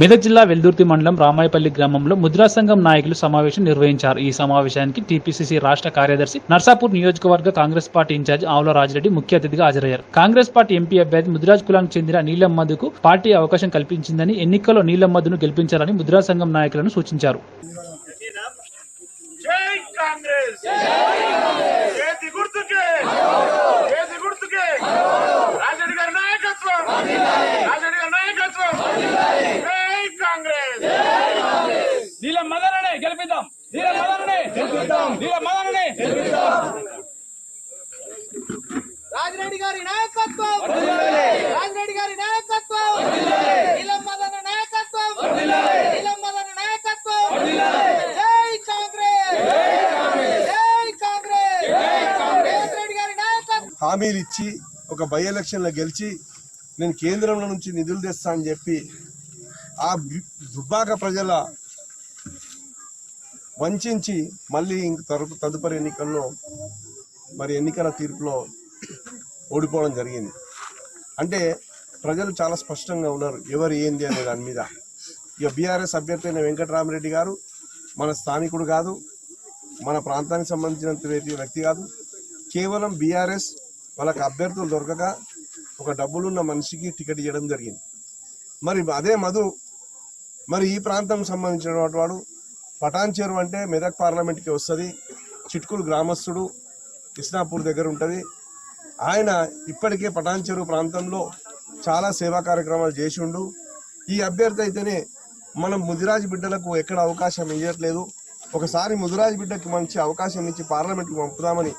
మెదక్ జిల్లా వెల్దుర్తి మండలం రామాయపల్లి గ్రామంలో ముద్రా సంఘం నాయకులు సమావేశం నిర్వహించారు. ఈ సమావేశానికి టీపీసీసీ రాష్ట్ర కార్యదర్శి నర్సాపూర్ నియోజకవర్గ కాంగ్రెస్ పార్టీ ఇన్ఛార్జ్ ఆవుల రాజిరెడ్డి ముఖ్య అతిథిగా హాజరయ్యారు. కాంగ్రెస్ పార్టీ ఎంపీ అభ్యర్థి ముద్రాజ్ కులానికి చెందిన నీలం మధుకు పార్టీ అవకాశం కల్పించిందని ఎన్నికల్లో నీలం మధును గెలిపించాలని ముద్రా సంఘం నాయకులను సూచించారు జై కాంగ్రెస్ చేతి గుర్తుకే చేతి గుర్తుకే రాజరెడ్డి గారి నాయకత్వం రాజరెడ్డి గారి నాయకత్వం జై కాంగ్రెస్ నీల మదననే గెలిపిద్దాం నీల మదననే గెలిపిద్దాం నీల మదననే రాజిరెడ్డి గారి నాయకత్వం. రాజిరెడ్డి గారి నాయకత్వం. నీలం మదన నాయకత్వం. నీలం మదన నాయకత్వం. జై కాంగ్రెస్. జై కాంగ్రెస్. రేవంత్ రెడ్డి గారి నాయకత్వం. హామీలు ఇచ్చి ఒక బై ఎలక్షన్లో గెలిచి నేను కేంద్రంలో నుంచి నిధులు తెస్తా అని చెప్పి ఆ దుబ్బాక ప్రజల వంచి మళ్ళీ ఇంక తదుపరి ఎన్నికల్లో మరి ఎన్నికల తీర్పులో ఓడిపోవడం జరిగింది. అంటే ప్రజలు చాలా స్పష్టంగా ఉన్నారు ఎవరు ఏంది అనే దాని మీద. ఇక బీఆర్ఎస్ అభ్యర్థి అయిన వెంకటరామరెడ్డి గారు మన స్థానికుడు కాదు మన ప్రాంతానికి సంబంధించిన వ్యక్తి- వ్యక్తి కాదు. కేవలం బీఆర్ఎస్ వాళ్ళకి అభ్యర్థులు దొరకక ఒక డబ్బులున్న మనిషికి టికెట్ ఇవ్వడం జరిగింది. మరి అదే మధు మరి ఈ ప్రాంతం సంబంధించినటువంటి వాడు పటాన్ చెరువు అంటే మెదక్ పార్లమెంట్కి వస్తుంది. చిట్కులు గ్రామస్తుడు కృష్ణాపూర్ దగ్గర ఉంటుంది. ఆయన ఇప్పటికే పటాన్ చెరువు ప్రాంతంలో చాలా సేవా కార్యక్రమాలు చేసిండు. ఈ అభ్యర్థి అయితేనే మనం ముదిరాజు బిడ్డలకు ఎక్కడ అవకాశం ఇవ్వట్లేదు ఒకసారి ముదిరాజు బిడ్డకి మంచి అవకాశం ఇచ్చి పార్లమెంట్కి పంపుదామని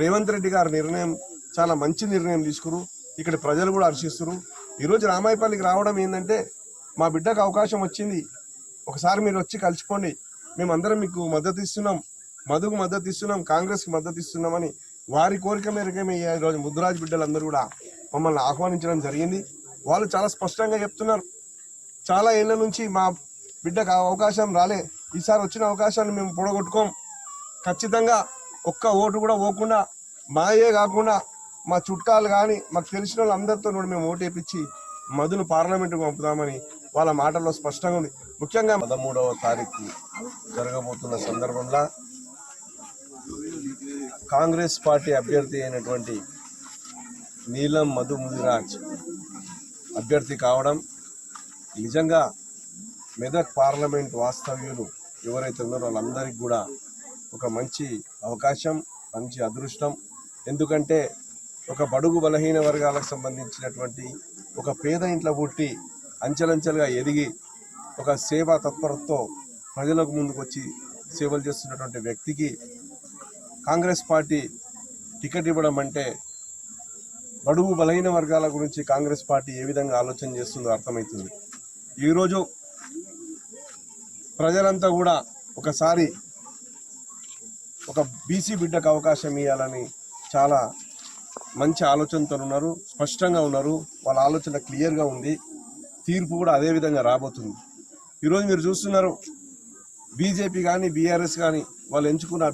రేవంత్ రెడ్డి గారి నిర్ణయం చాలా మంచి నిర్ణయం తీసుకురు. ఇక్కడ ప్రజలు కూడా హర్షిస్తున్నారు ఈరోజు రామాయపల్లికి రావడం ఏంటంటే మా బిడ్డకు అవకాశం వచ్చింది. ఒకసారి మీరు వచ్చి కలిసిపోండి మేమందరం మీకు మద్దతు ఇస్తున్నాం. మధుకు మద్దతు ఇస్తున్నాం. కాంగ్రెస్కి మద్దతు ఇస్తున్నామని వారి కోరిక మేరకే మీ ఈరోజు ముద్దురాజు బిడ్డలందరూ కూడా మమ్మల్ని ఆహ్వానించడం జరిగింది. వాళ్ళు చాలా స్పష్టంగా చెప్తున్నారు. చాలా ఏళ్ళ నుంచి మా బిడ్డకు అవకాశం రాలే. ఈసారి వచ్చిన అవకాశాన్ని మేము పొడగొట్టుకోం. ఖచ్చితంగా ఒక్క ఓటు కూడా పోకుండా మాయే కాకుండా మా చుట్టాలు కానీ మాకు తెలిసిన వాళ్ళందరితో కూడా మేము ఓటు మధును పార్లమెంటుకు పంపుదామని వాళ్ళ మాటల్లో స్పష్టంగా ఉంది. ముఖ్యంగా పదమూడవ తారీఖు జరగబోతున్న సందర్భంలో కాంగ్రెస్ పార్టీ అభ్యర్థి అయినటువంటి నీలం మధు ముదిరాజ్ అభ్యర్థి కావడం నిజంగా మెదక్ పార్లమెంట్ వాస్తవ్యులు ఎవరైతే ఉన్నారో వాళ్ళందరికీ కూడా ఒక మంచి అవకాశం మంచి అదృష్టం. ఎందుకంటే ఒక బడుగు బలహీన వర్గాలకు సంబంధించినటువంటి ఒక పేద ఇంట్లో పుట్టి అంచెలంచెలుగా ఎదిగి ఒక సేవా తత్పరతో ప్రజలకు ముందుకు వచ్చి సేవలు చేస్తున్నటువంటి వ్యక్తికి కాంగ్రెస్ పార్టీ టికెట్ ఇవ్వడం అంటే బడుగు బలహీన వర్గాల గురించి కాంగ్రెస్ పార్టీ ఏ విధంగా ఆలోచన చేస్తుందో అర్థమవుతుంది. ఈరోజు ప్రజలంతా కూడా ఒకసారి ఒక బీసీ బిడ్డకు అవకాశం ఇవ్వాలని చాలా మంచి ఆలోచనతో ఉన్నారు స్పష్టంగా ఉన్నారు. వాళ్ళ ఆలోచన క్లియర్గా ఉంది. తీర్పు కూడా అదే విధంగా రాబోతుంది. ఈరోజు మీరు చూస్తున్నారు. బీజేపీ కానీ బీఆర్ఎస్ కానీ వాళ్ళు ఎంచుకున్న